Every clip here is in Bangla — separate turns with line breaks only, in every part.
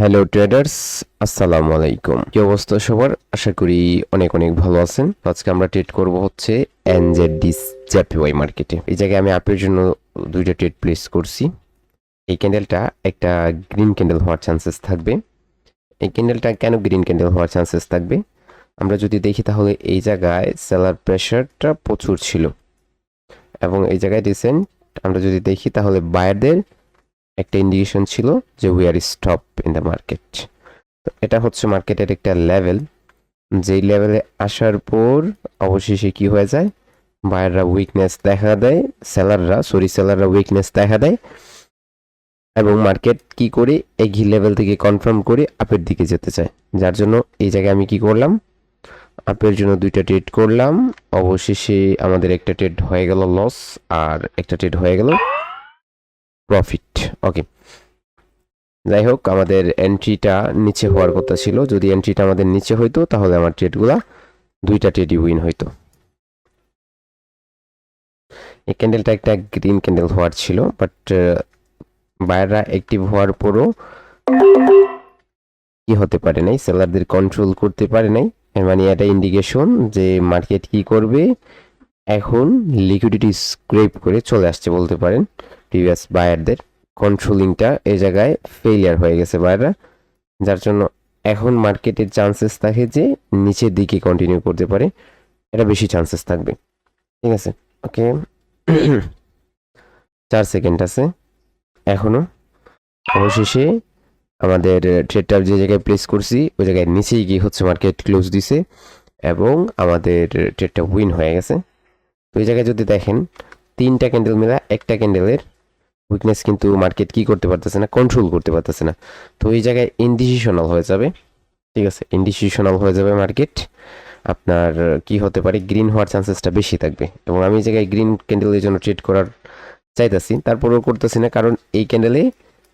হ্যালো ট্রেডার্স আসসালামু আলাইকুম কি অবস্থা সবার? আশা করি অনেক অনেক ভালো আছেন। আজকে আমরা ট্রেড করব হচ্ছে এনজেডিস জ্যাপিওয়াই মার্কেটে এই জায়গায় আমি আপের জন্য দুইটা ট্রেড প্লেস করছি। এই ক্যান্ডেলটা একটা গ্রিন ক্যান্ডেল হওয়ার চান্সেস থাকবে। এই ক্যান্ডেলটা কেন গ্রিন ক্যান্ডেল হওয়ার চান্সেস থাকবে? আমরা যদি দেখি তাহলে এই জায়গায় সেলার প্রেশারটা প্রচুর ছিল। এবং এই জায়গায় রিসেন্ট আমরা যদি দেখি তাহলে বায়ারদের একটা ইন্ডিকেশন ছিল যে we are stop in the market এটা হচ্ছে মার্কেটের একটা লেভেল যেই লেভেলে আসার পর অবশেষে কি হয়ে যায়? বায়াররা উইকনেস দেখা দেয় সেলাররা সরি সেলাররা উইকনেস দেখা দেয় এবং মার্কেট কি করে এগি লেভেল থেকে কনফার্ম করে আপের দিকে যেতে চায়। যার জন্য এই জায়গায় আমি কি করলাম? আপের জন্য দুইটা ট্রেড করলাম। অবশেষে আমাদের একটা ট্রেড হয়ে গেল লস আর একটা ট্রেড হয়ে গেল প্রফিট ওকে যাই হোক আমাদের এন্ট্রিটা নিচে হওয়ার কথা ছিল। যদি এন্ট্রিটা আমাদের নিচে হইতো, তাহলে আমার ট্রেডগুলা দুইটা ট্রেডই উইন হইতো। এই ক্যান্ডেলটা একটা গ্রিন ক্যান্ডেল হওয়ার ছিল বাট বায়াররা অ্যাক্টিভ হওয়ার পরও কি হতে পারে নাই সেলারদের কন্ট্রোল করতে পারে নাই। মানে এটা ইন্ডিকেশন যে মার্কেট কি করবে, এখন লিকুইডিটি স্ক্রেপ করে চলে আসছে বলতে পারেন। প্রিভিয়াস বায়ারদের কন্ট্রোলিংটা এই জায়গায় ফেলিয়ার হয়ে গেছে বায়াররা যার জন্য এখন মার্কেটের চান্সেস থাকে যে নিচের দিকে কন্টিনিউ করতে পারে, এটা বেশি চান্সেস থাকবে। ঠিক আছে? ওকে চার সেকেন্ড আছে। এখনও অবশেষে আমাদের ট্রেডটা যে জায়গায় প্লেস করছি, ওই জায়গায় নিচেই গিয়ে হচ্ছে মার্কেট ক্লোজ দিছে এবং আমাদের ট্রেডটা উইন হয়ে গেছে। তো এই জায়গায় যদি দেখেন, তিনটা ক্যান্ডেল মেলা একটা ক্যান্ডেলের উইকনেস কিন্তু মার্কেট কি করতে পারতেছে না কন্ট্রোল করতে পারতেছে না। তো এই জায়গায় ইনডিসিশনাল হয়ে যাবে। ঠিক আছে ইনডিসিশনাল হয়ে যাবে মার্কেট আপনার কি হতে পারে গ্রিন হওয়ার চান্সেসটা বেশি থাকবে। এবং আমি এই জায়গায় গ্রিন ক্যান্ডেলের জন্য ট্রেড করার চাইতেছি, তারপরেও করতেছি না, কারণ এই ক্যান্ডেলে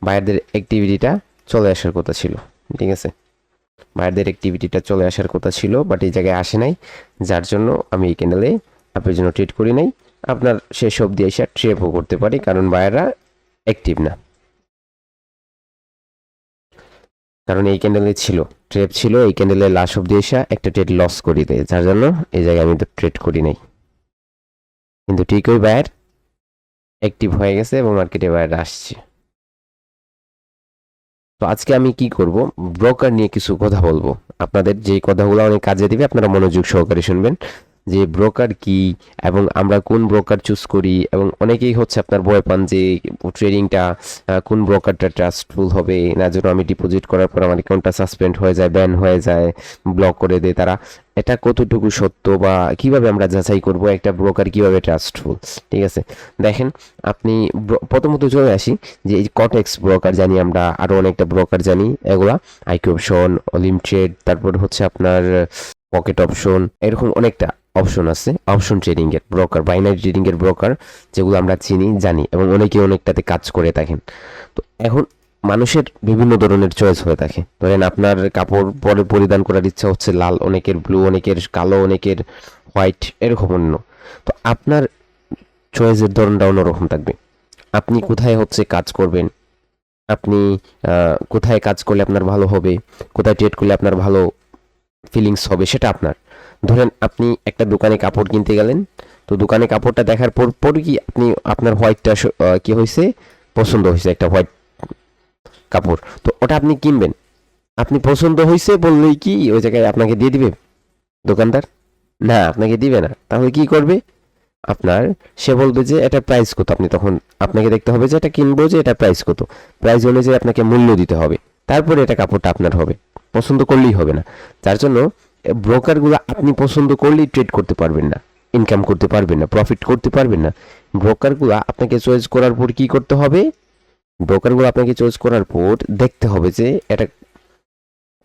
বায়ারদের অ্যাক্টিভিটিটা চলে আসার কথা ছিল। ঠিক আছে? বায়ারদের অ্যাক্টিভিটিটা চলে আসার কথা ছিল বাট এই জায়গায় আসে নাই। যার জন্য আমি এই ক্যান্ডেলে আপনার জন্য ট্রেড করি নাই। আপনার শেষ অবধি এসে ট্রেপও করতে পারি, কারণ বায়াররা অ্যাক্টিভ না। কারণ এই ক্যান্ডেলে ছিল ট্রেপ ছিল, এই ক্যান্ডেলে লাস্ট অব্দি এসে একটা ট্রেড লস করি দেয়। যার জন্য এই জায়গায় আমি তো ট্রেড করি নাই। কিন্তু ঠিক ওই বায়ার অ্যাক্টিভ হয়ে গেছে এবং মার্কেটে বায়ার আসছে। তো আজকে আমি কি করব? ব্রোকার নিয়ে কিছু কথা বলব। আপনাদের যে কথাগুলো অনেক কাজে দিবে, আপনারা মনোযোগ সহকারে শুনবেন। যে ব্রোকার কি এবং আমরা কোন ব্রোকার চুজ করি এবং অনেকেই হচ্ছে আপনার ভয় পান যে ট্রেডিংটা কোন ব্রোকারটা ট্রাস্টফুল হবে না যেন আমি ডিপোজিট করার পর আমার অ্যাকাউন্টটা সাসপেন্ড হয়ে যায় ব্যান হয়ে যায় ব্লক করে দেয় তারা। এটা কতটুকু সত্য বা কীভাবে আমরা যাচাই করব একটা ব্রোকার কীভাবে ট্রাস্টফুল ঠিক আছে? দেখেন, আপনি প্রথমত চলে আসি যে এই কটেক্স ব্রোকার জানি আমরা আরও অনেকটা ব্রোকার জানি, এগুলা আইকিউ অপশন অলিমিটেড তারপর হচ্ছে আপনার পকেট অপশন এরকম অনেকটা। অপশন আছে অপশন ট্রেডিংয়ের ব্রোকার বাইনারি ট্রেডিংয়ের ব্রোকার যেগুলো আমরা চিনি, জানি এবং অনেকে অনেকটাতে কাজ করে থাকেন। তো এখন মানুষের বিভিন্ন ধরনের চয়েস হয়ে থাকে। ধরেন আপনার কাপড় পরে পরিধান করার ইচ্ছা হচ্ছে লাল, অনেকের ব্লু অনেকের কালো, অনেকের হোয়াইট এরকম অন্য। তো আপনার চয়েসের ধরনটা অন্যরকম থাকবে। আপনি কোথায় হচ্ছে কাজ করবেন? আপনি কোথায় কাজ করলে আপনার ভালো হবে? কোথায় ট্রেড করলে আপনার ভালো ফিলিংস হবে? সেটা আপনার। ধরেন আপনি একটা দোকানে কাপড় কিনতে গেলেন, তো দোকানে কাপড়টা দেখার পর পর কি আপনি আপনার হোয়াইটটা কি হয়েছে পছন্দ হয়েছে একটা হোয়াইট কাপড়। তো ওটা আপনি কিনবেন। আপনি পছন্দ হয়েছে বললেই কি ওই জায়গায় আপনাকে দিয়ে দিবে? দোকানদার? না, আপনাকে দিবে না। তাহলে কি করবে? আপনার, সে বলবে যে এটা প্রাইস কত? আপনি তখন আপনাকে দেখতে হবে যে এটা কিনবো যে এটা প্রাইস কত। প্রাইস অনুযায়ী আপনাকে মূল্য দিতে হবে। তারপরে এটা কাপড়টা আপনার হবে। পছন্দ করলেই হবে না। যার জন্য ব্রোকারগুলো আপনি পছন্দ করলেই ট্রেড করতে পারবেন না ইনকাম করতে পারবেন না প্রফিট করতে পারবেন না। ব্রোকারগুলো আপনাকে চয়েস করার পর কি করতে হবে? ব্রোকারগুলো আপনাকে চয়েস করার পর দেখতে হবে যে এটা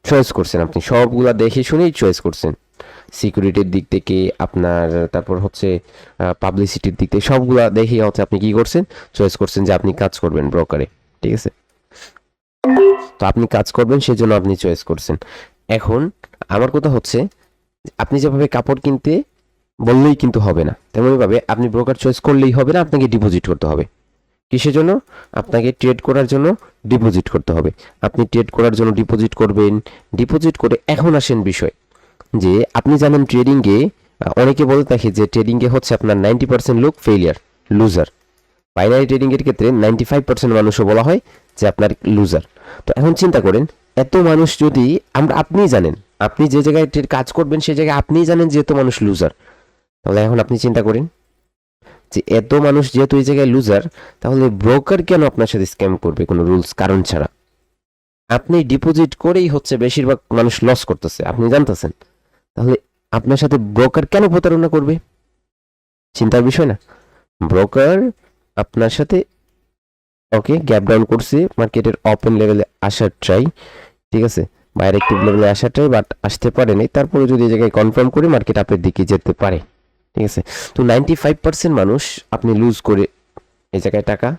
চয়েস করছেন আপনি। সবগুলা দেখে শুনেই চয়েস করছেন। সিকিউরিটির দিক থেকে আপনার, তারপর হচ্ছে পাবলিসিটির দিক থেকে সবগুলা দেখে হচ্ছে আপনি কি করছেন? চয়েস করছেন যে আপনি কাজ করবেন ব্রোকারে, ঠিক আছে? তো আপনি কাজ করবেন, সেজন্য আপনি চয়েস করছেন। এখন আমার কথা হচ্ছে, আপনি যেভাবে কাপড় কিনতে বললেই কিন্তু হবে না। তেমনইভাবে আপনি ব্রোকার চয়েস করলেই হবে না, আপনাকে ডিপোজিট করতে হবে। কিসের জন্য? আপনাকে ট্রেড করার জন্য ডিপোজিট করতে হবে। আপনি ট্রেড করার জন্য ডিপোজিট করবেন। ডিপোজিট করে এখন আসেন বিষয় যে, আপনি জানেন ট্রেডিংয়ে অনেকে বলে থাকে যে ট্রেডিংয়ে হচ্ছে আপনার নাইনটি পার্সেন্ট লোক ফেলিয়ার লুজার বাইনারি ট্রেডিংয়ের ক্ষেত্রে নাইনটি ফাইভ পার্সেন্ট মানুষও বলা হয় যে আপনার লুজার তো এখন চিন্তা করেন এত মানুষ যদি, আমরা আপনিই জানেন, আপনি যে জায়গায় কাজ করবেন, সেই জায়গায় আপনিই জানেন যে এত মানুষ লুজার তাহলে এখন আপনি চিন্তা করেন যে এত মানুষ যেহেতু এই জায়গায় লুজার তাহলে ব্রোকার কেন আপনার সাথে স্ক্যাম করবে কোনো রুলস কারণ ছাড়া? আপনি ডিপোজিট করেই হচ্ছে বেশিরভাগ মানুষ লস করতেছে, আপনি জানতেছেন? তাহলে আপনার সাথে ব্রোকার কেন প্রতারণা করবে? চিন্তার বিষয় না। ব্রোকার আপনার সাথে ওকে গ্যাপ ডাউন করছে মার্কেটের ওপেন লেভেলে আসার ট্রাই ঠিক আছে? বাইরে একটু লেভেলে আসার ট্রাই বাট আসতে পারেনি। তারপরে যদি এই জায়গায় কনফার্ম করে মার্কেট আপের দিকে যেতে পারে। ঠিক আছে? তো নাইনটি ফাইভ পার্সেন্ট মানুষ আপনি লুজ করে এই জায়গায় টাকা,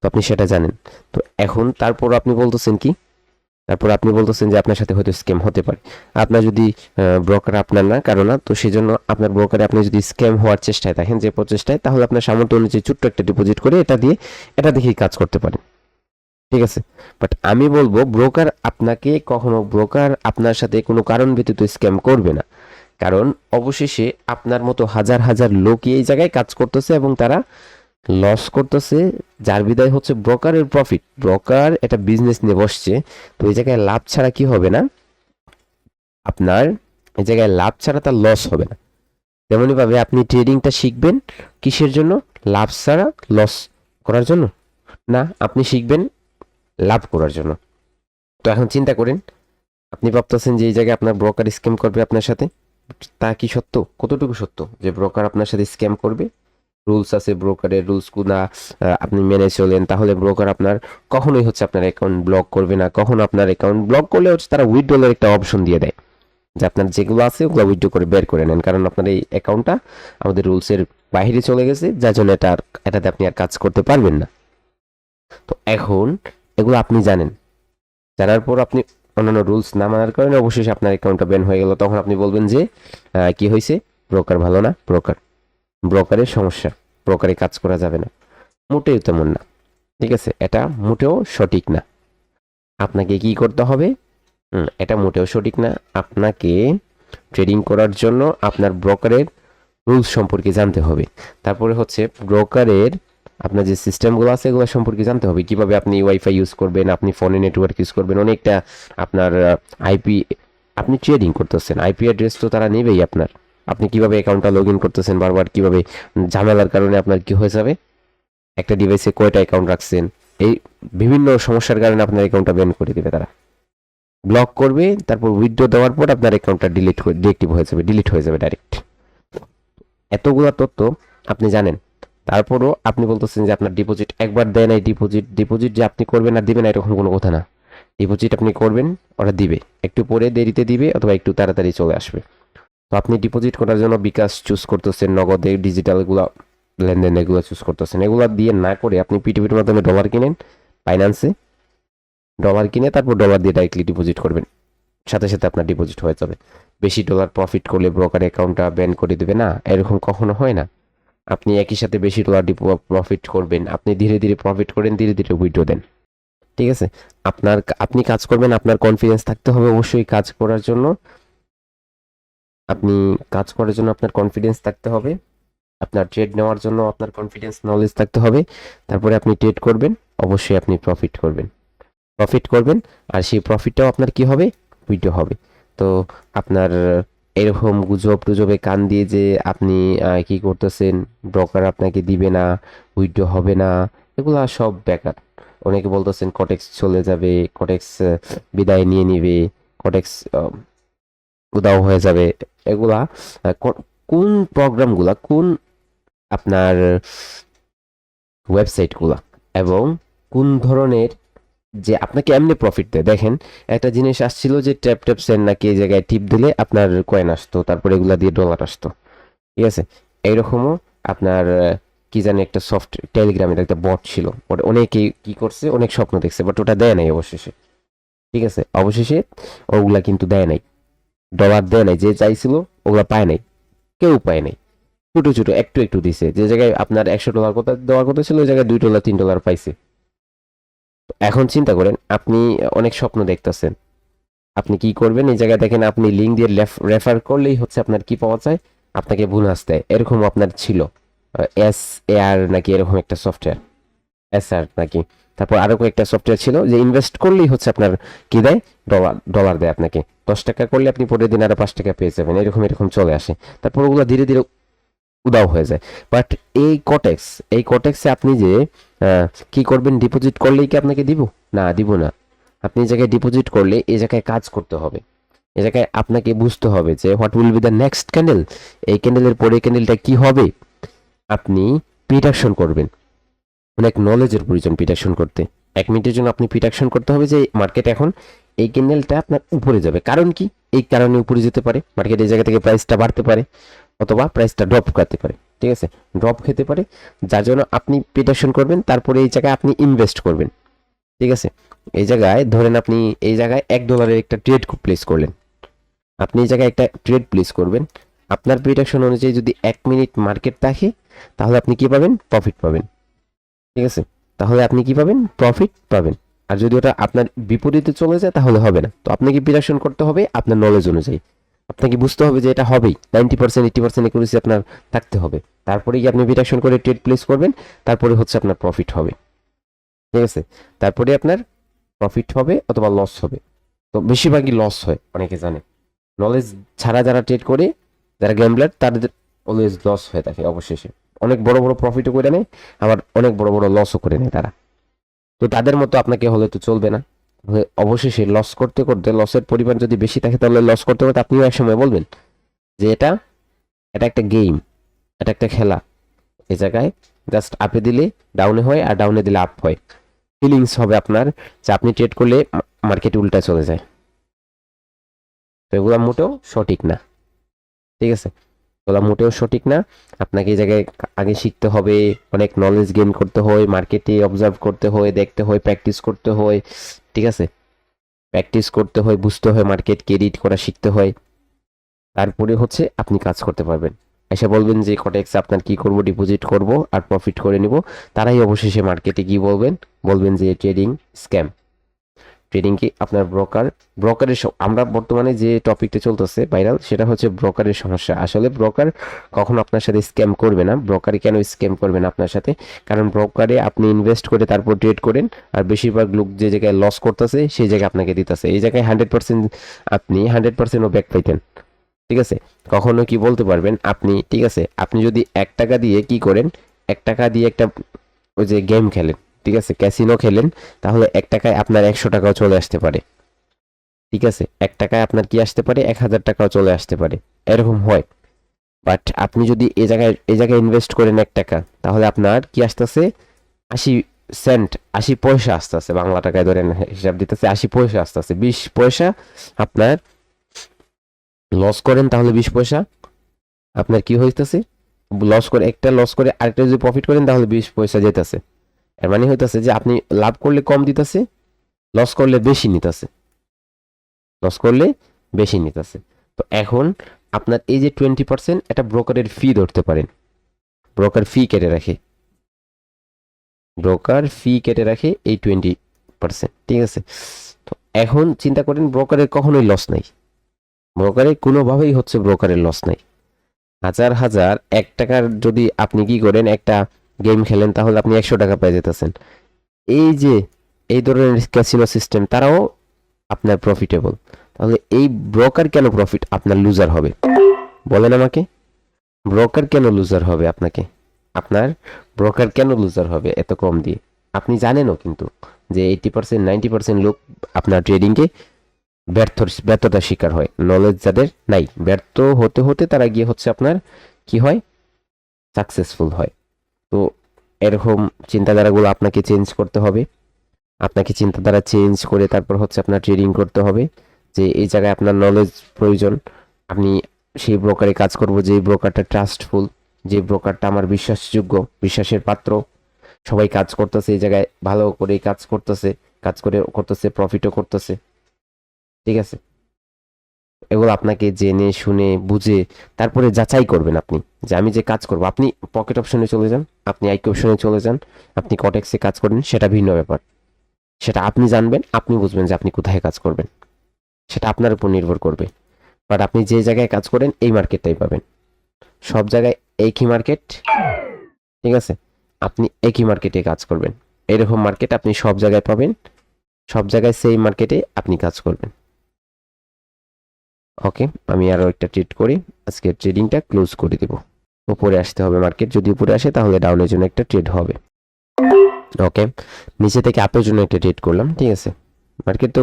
তো আপনি সেটা জানেন। তো এখন তারপর আপনি বলতেছেন কি? তারপর আপনি বলতেছেন যে আপনার সাথে হয়তো স্ক্যাম হতে পারে। আপনার যদি ব্রোকার আপনার না, কারণ না, তো সেই জন্য আপনার ব্রোকারে আপনি যদি স্ক্যাম হওয়ার চেষ্টায় থাকেন যে প্রচেষ্টায়, তাহলে আপনার সামর্থ্য অনুযায়ী ছোট্ট একটা ডিপোজিট করে এটা দিয়ে, এটা দেখেই কাজ করতে পারেন। ঠিক আছে? বাট আমি বলব ব্রোকার আপনাকে কখনো ব্রোকার আপনার সাথে কোনো কারণ ব্যতীত স্ক্যাম করবে না। কারণ অবশেষে আপনার মতো হাজার হাজার লোকই এই জায়গায় কাজ করতেছে এবং তারা লস করতেছে, যার বিদায় হচ্ছে ব্রোকারের প্রফিট ব্রোকার এটা বিজনেস নিয়ে বসছে, তো এই জায়গায় লাভ ছাড়া কি হবে না? আপনার এই জায়গায় লাভ ছাড়া তার লস হবে না। তেমনইভাবে আপনি ট্রেডিংটা শিখবেন কিসের জন্য? লাভ ছাড়া লস করার জন্য? না, আপনি শিখবেন লাভ করার জন্য। তো এখন চিন্তা করেন, আপনি ভাবতেছেন যে এই জায়গায় আপনার ব্রোকার স্ক্যাম করবে আপনার সাথে? তা কি সত্য? কতটুকু সত্য যে ব্রোকার আপনার সাথে স্ক্যাম করবে? রুলস আছে ব্রোকারের রুলসগুলা আপনি মেনে চলেন, তাহলে ব্রোকার আপনার কখনোই হচ্ছে আপনার অ্যাকাউন্ট ব্লক করবে না, কখনো আপনার অ্যাকাউন্ট ব্লক করলে হচ্ছে তারা উইথড্রলের একটা অপশন দিয়ে দেয়। যে আপনার যেগুলো আছে ওগুলো উইথড্র করে বের করে নেন, কারণ আপনার এই অ্যাকাউন্টটা আমাদের রুলসের বাইরে চলে গেছে, যার জন্য এটা এটাতে আপনি আর কাজ করতে পারবেন না। তো এখন এগুলো আপনি জানেন। জানার পর আপনি অন্যান্য রুলস না মানার কারণে অবশেষে আপনার অ্যাকাউন্টটা ব্যান হয়ে গেল। তখন আপনি বলবেন যে কি হয়েছে? ব্রোকার ভালো না? ব্রোকার ব্রোকারের সমস্যা। ব্রোকারে কাজ করা যাবে না। মোটেও তেমন না। ঠিক আছে? এটা মোটেও সঠিক না। আপনাকে কি করতে হবে? এটা মোটেও সঠিক না। আপনাকে ট্রেডিং করার জন্য আপনার ব্রোকারের রুলস সম্পর্কে জানতে হবে। তারপরে হচ্ছে ব্রোকারের আপনার যে সিস্টেমগুলো আছে, এগুলো সম্পর্কে জানতে হবে। কীভাবে আপনি ওয়াইফাই ইউজ করবেন, আপনি ফোনে নেটওয়ার্ক ইউজ করবেন, অনেকটা আপনার আইপি আপনি ট্রেডিং করতেছেন। আইপি অ্যাড্রেস তো তারা নেবেই আপনার। আপনি কীভাবে অ্যাকাউন্টটা লগ ইন করতেছেন, বারবার কীভাবে ঝামেলার কারণে আপনার কি হয়ে যাবে? একটা ডিভাইসে কয়টা অ্যাকাউন্ট রাখছেন? এই বিভিন্ন সমস্যার কারণে আপনার অ্যাকাউন্টটা ব্যান করে দেবে তারা। ব্লক করবে, তারপর উইথড্র দেওয়ার পর আপনার অ্যাকাউন্টটা ডিলিট ডিএক্টিভ হয়ে যাবে ডিলিট হয়ে যাবে ডাইরেক্ট এতগুলো তথ্য আপনি জানেন। তারপরও আপনি বলতেছেন যে আপনার ডিপোজিট একবার দেয় নাই ডিপোজিট ডিপোজিট যে আপনি করবেন না দিবেন এরকম কোনো কথা না। ডিপোজিট আপনি করবেন, ওরা দিবে। একটু পরে দেরিতে দিবে অথবা একটু তাড়াতাড়ি চলে আসবে। তো আপনি ডিপোজিট করার জন্য বিকাশ চুজ করতেছেন, নগদে ডিজিটাল এগুলো লেনদেন এগুলো চুজ করতেছেন। এগুলো দিয়ে না করে আপনি পিটিপির মাধ্যমে ডলার কিনেন ফাইন্যান্সে ডলার কিনে তারপর ডলার দিয়ে ডাইরেক্টলি ডিপোজিট করবেন। সাথে সাথে আপনার ডিপোজিট হয়ে যাবে। বেশি ডলার প্রফিট করলে ব্রোকার অ্যাকাউন্টটা ব্যান করে দেবে। না, এরকম কখনো হয় না। আপনি একই সাথে বেশি ডলার প্রফিট করবেন। আপনি ধীরে ধীরে প্রফিট করেন, ধীরে ধীরে উইড্রো দেন। ঠিক আছে? আপনার আপনি কাজ করবেন, আপনার কনফিডেন্স থাকতে হবে অবশ্যই কাজ করার জন্য। আপনি কাজ করার জন্য আপনার কনফিডেন্স থাকতে হবে। আপনার ট্রেড নেওয়ার জন্য আপনার কনফিডেন্স নলেজ থাকতে হবে। তারপরে আপনি ট্রেড করবেন, অবশ্যই আপনি প্রফিট করবেন। প্রফিট করবেন, আর সেই প্রফিটটাও আপনার কি হবে? উইড্রো হবে। তো আপনার এরকম গুজব টুজবে কান দিয়ে যে আপনি কি করতেছেন? ব্রোকার আপনাকে দিবে না উইথড্র হবে না, এগুলা সব বেকার। অনেকে বলতেছেন কটেক্স চলে যাবে কটেক্স বিদায় নিয়ে নিবে কটেক্স উদাও হয়ে যাবে। এগুলা কোন প্রোগ্রামগুলা, কোন আপনার ওয়েবসাইটগুলা এবং কোন ধরনের যে আপনাকে এমনি প্রফিট দেয়। দেখেন, একটা জিনিস আসছিল যে ট্যাপ ট্যাপ সেন্ড নাকি এই জায়গায় টিপ দিলে আপনার কয়েন আসতো, তারপরে এগুলা দিয়ে ডলার আসতো। ঠিক আছে? এইরকমও আপনার কি জানি একটা সফট টেলিগ্রামের একটা বট ছিল। ওটা অনেকেই কি করছে, অনেক স্বপ্ন দেখছে বাট ওটা দেয় নাই অবশেষে। ঠিক আছে? অবশেষে ওগুলা কিন্তু দেয় নাই। ডলার দেয় নাই, যে চাইছিল ওগুলা পায় নাই। কেউ পায় নাই। ছোটো ছোটো, একটু একটু দিছে। যে জায়গায় আপনার একশো ডলার কথা, দেওয়ার কথা ছিল, ওই জায়গায় দুই ডলার তিন ডলার পাইছে। এখন চিন্তা করেন, আপনি অনেক স্বপ্ন দেখতেছেন। আপনি কি করবেন? এই জায়গায় দেখেন আপনি লিঙ্ক দিয়ে রেফার করলেই হচ্ছে আপনার কি পাওয়া যায়? আপনাকে বোনাস দেয় এরকম আপনার ছিল। এস এ আর নাকি এরকম একটা সফটওয়্যার এস আর নাকি। তারপর আরও কয়েকটা সফটওয়্যার ছিল যে ইনভেস্ট করলেই হচ্ছে আপনার কি দেয়? ডলার ডলার দেয় আপনাকে। দশ টাকা করলে আপনি পরের দিন আরও পাঁচ টাকা পেয়ে যাবেন। এরকম এরকম চলে আসে। তারপর ওগুলো ধীরে ধীরে উদাও হয়ে যায়। বাট এই কটেক্স এই কটেক্সে আপনি যে কি করবেন ডিপোজিট করলেই কি আপনাকে দিব? না দিব না। আপনি এই জায়গায় ডিপোজিট করলে এই জায়গায় কাজ করতে হবে। এই জায়গায় আপনাকে বুঝতে হবে যে what will be the next candle এই ক্যান্ডেলের পরে ক্যান্ডেলটা কি হবে? আপনি প্রিডাকশন করবেন। অনেক নলেজের প্রয়োজন প্রিডাকশন করতে। এক মিনিটের জন্য আপনি প্রিডাকশন করতে হবে যে মার্কেট এখন এই ক্যান্ডেলটা আপনার উপরে যাবে। কারণ কি? এই কারণে উপরে যেতে পারে। মার্কেট এই জায়গা থেকে প্রাইসটা বাড়তে পারে। অথবা প্রাইসটা ড্রপ করতে পারে, ঠিক আছে? ড্রপ খেতে পারে, যার জন্য আপনি প্রিডাকশন করবেন, তারপরে এই জায়গায় আপনি ইনভেস্ট করবেন, ঠিক আছে? এই জায়গায় ধরেন আপনি এই জায়গায় এক ডলারের একটা ট্রেড প্লেস করলেন। আপনি এই জায়গায় একটা ট্রেড প্লেস করবেন। আপনার প্রিডাকশন অনুযায়ী যদি এক মিনিট মার্কেট থাকে, তাহলে আপনি কি পাবেন? প্রফিট পাবেন, ঠিক আছে? তাহলে আপনি কি পাবেন? প্রফিট পাবেন। আর যদি ওটা আপনার বিপরীতে চলে যায়, তাহলে হবে না। তো আপনাকে প্রিডাকশন করতে হবে আপনার নলেজ অনুযায়ী। আপনাকে বুঝতে হবে যে এটা হবেই। Ninety percent eighty percent accuracy আপনার থাকতে হবে। তারপরেই আপনি প্রিডাকশন করে ট্রেড প্লেস করবেন, তারপরে হচ্ছে আপনার প্রফিট হবে। ঠিক আছে? তারপরে আপনার প্রফিট হবে অথবা লস হবে। তো বেশিরভাগই লস হয়, অনেকে জানে। নলেজ ছাড়া যারা ট্রেড করে, যারা গ্যাম্বলার তাদের অলওয়েজ লস হয়ে থাকে অবশেষে। অনেক বড় বড় প্রফিটও করে নেয়, আবার অনেক বড় বড় লসও করে নেয় তারা। তো তাদের মতো আপনাকে হলে তো চলবে না। অবশেষে লস করতে করতে লসের পরিমাণ যদি বেশি থাকে তাহলে লস করতে করতে আপনিও এক সময় বলবেন যে এটা এটা একটা গেম এটা একটা খেলা। এই জায়গায় জাস্ট আপে দিলে ডাউনে হয় আর ডাউনে দিলে আপ হয়। ফিলিংস হবে আপনার যে আপনি ট্রেড করলে মার্কেট উল্টা চলে যায়। তো এগুলো মোটেও সঠিক না। ঠিক আছে? এগুলো মোটেও সঠিক না। আপনাকে এই জায়গায় আগে শিখতে হবে, অনেক নলেজ গেইন করতে হয় মার্কেটে অবজার্ভ করতে হয়, দেখতে হয় প্র্যাকটিস করতে হয়। ঠিক আছে? প্র্যাকটিস করতে হয়, বুঝতে হয় মার্কেট ক্রেডিট করা শিখতে হয়। তারপরে হচ্ছে আপনি কাজ করতে পারবেন। এসে বলবেন যে কটেক্স আপনার কি করব ডিপোজিট করব আর প্রফিট করে নিব। তারাই অবশেষে মার্কেটে গিয়ে বলবেন বলবেন যে ট্রেডিং স্ক্যাম ট্রেডিং কি আপনার ব্রোকার ব্রোকারের আমরা বর্তমানে যে টপিকটা চলতেছে ভাইরাল সেটা হচ্ছে ব্রোকারের সমস্যা। আসলে ব্রোকার কখনো আপনার সাথে স্ক্যাম করবে না। ব্রোকারে কেন স্ক্যাম করবে না আপনার সাথে? কারণ ব্রোকারে আপনি ইনভেস্ট করে তারপর ট্রেড করেন, আর বেশিরভাগ লোক যে জায়গায় লস করতেছে, সেই জায়গায় আপনাকে দিতেছে। এই জায়গায় হান্ড্রেড পার্সেন্ট আপনি হান্ড্রেড পার্সেন্টও ব্যাক পাইতেন। ঠিক আছে? কখনো কি বলতে পারবেন আপনি? ঠিক আছে? আপনি যদি এক টাকা দিয়ে কি করেন, এক টাকা দিয়ে একটা ওই যে গেম খেলেন। ঠিক আছে ক্যাসিনো খেলেন, তাহলে এক টাকায় আপনার একশো টাকাও চলে আসতে পারে। ঠিক আছে, এক টাকায় আপনার কি আসতে পারে? এক হাজার টাকাও চলে আসতে পারে। এরকম হয়। বাট আপনি যদি এই জায়গায় এই জায়গায় ইনভেস্ট করেন এক টাকা, তাহলে আপনার কি আসতেছে? আশি সেন্ট আশি পয়সা আসতেছে, বাংলা টাকায় ধরেন হিসাব দিতেছে, আশি পয়সা আসতেছে। বিশ পয়সা আপনার লস করেন, তাহলে বিশ পয়সা। আপনার কি হইতেছে? লস করে, একটা লস করে আরেকটা যদি প্রফিট করেন, তাহলে বিশ পয়সা যেতেছে। এর মানে হইতেছে যে আপনি লাভ করলে কম দিতেছে লস করলে বেশি নিতেছে। লস করলে বেশি নিতেছে। তো এখন আপনার এই যে টোয়েন্টি পার্সেন্ট এটা ব্রোকারের ফি ধরতে পারেন। ব্রোকার ফি কেটে রাখে। ব্রোকার ফি কেটে রাখে এই টোয়েন্টি পার্সেন্ট ঠিক আছে? তো এখন চিন্তা করেন ব্রোকারের কখনোই লস নাই। ব্রোকারে কোনোভাবেই হচ্ছে ব্রোকারের লস নাই। হাজার হাজার, এক টাকার যদি আপনি কি করেন একটা গেম খেলেন, তাহলে আপনি একশো টাকা পেয়ে যেতেছেন। এই যে, এই ধরনের ক্যাসিনো সিস্টেম তারাও আপনার প্রফিটেবল তাহলে এই ব্রোকার কেন প্রফিট আপনার লুজার হবে। বলেন আমাকে ব্রোকার কেন লুজার হবে আপনাকে? আপনার ব্রোকার কেন লুজার হবে এত কম দিয়ে? আপনি জানেনও কিন্তু যে এইটি পার্সেন্ট নাইনটি পার্সেন্ট লোক আপনার ট্রেডিংকে ব্যর্থ, ব্যর্থতার শিকার হয়। নলেজ যাদের নাই, ব্যর্থ হতে হতে তারা গিয়ে হচ্ছে আপনার কি হয়? সাকসেসফুল হয়। তো এরকম চিন্তাধারাগুলো আপনাকে চেঞ্জ করতে হবে। আপনাকে চিন্তাধারা চেঞ্জ করে তারপর হচ্ছে আপনার ট্রেডিং করতে হবে যে এই জায়গায় আপনার নলেজ প্রয়োজন। আপনি সেই ব্রোকারে কাজ করব, যে ব্রোকারটা ট্রাস্টফুল যে ব্রোকারটা আমার বিশ্বাসযোগ্য, বিশ্বাসের পাত্র। সবাই কাজ করতেছে এই জায়গায়, ভালো করে কাজ করতেছে, কাজ করে করতেছে প্রফিটও করতেছে। ঠিক আছে? এগুলো আপনাকে জেনে, শুনে, বুঝে তারপরে যাচাই করবেন আপনি যে আমি যে কাজ করব। আপনি পকেট অপশনে চলে যান, আপনি আইকি অপশনে চলে যান, আপনি কটেক্সে কাজ করেন, সেটা ভিন্ন ব্যাপার। সেটা আপনি জানবেন, আপনি বুঝবেন যে আপনি কোথায় কাজ করবেন। সেটা আপনার উপর নির্ভর করবে। বাট আপনি যে জায়গায় কাজ করেন, এই মার্কেটটাই পাবেন। সব জায়গায় একই মার্কেট, ঠিক আছে? আপনি একই মার্কেটে কাজ করবেন। এরকম মার্কেট আপনি সব জায়গায় পাবেন, সব জায়গায় সেই মার্কেটে আপনি কাজ করবেন। ওকে, আমি আরও একটা ট্রেড করি। আজকে ট্রেডিংটা ক্লোজ করে দেব। উপরে আসতে হবে মার্কেট যদি উপরে আসে, তাহলে ডাউনের জন্য একটা ট্রেড হবে। ওকে, নিচে থেকে আপের জন্য একটা ট্রেড করলাম, ঠিক আছে? মার্কেট তো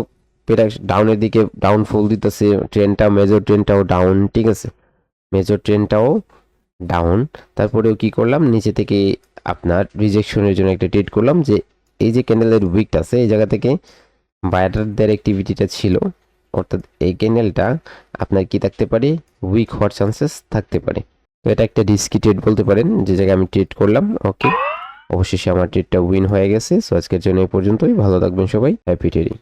ডাউনের দিকে ডাউন ফল দিতেছে। ট্রেনটা মেজর ট্রেনটাও ডাউন ঠিক আছে? মেজর ট্রেনটাও ডাউন তারপরেও কি করলাম? নিচে থেকে আপনার রিজেকশনের জন্য একটা ট্রেড করলাম যে, এই যে ক্যান্ডেলের উইকটা আছে, এই জায়গা থেকে বায়ারদের অ্যাক্টিভিটিটা ছিল, অর্থাৎ এই ক্যান্ডেলটা আপনার কি থাকতে পারে? উইক হওয়ার চান্সেস থাকতে পারে। তো এটা একটা রিস্কি ট্রেড বলতে পারেন, যে জায়গায় আমি ট্রেড করলাম ওকে অবশেষে আমার ট্রেডটা উইন হয়ে গেছে। সো আজকের জন্য এই পর্যন্তই। ভালো থাকবেন সবাই। Happy trading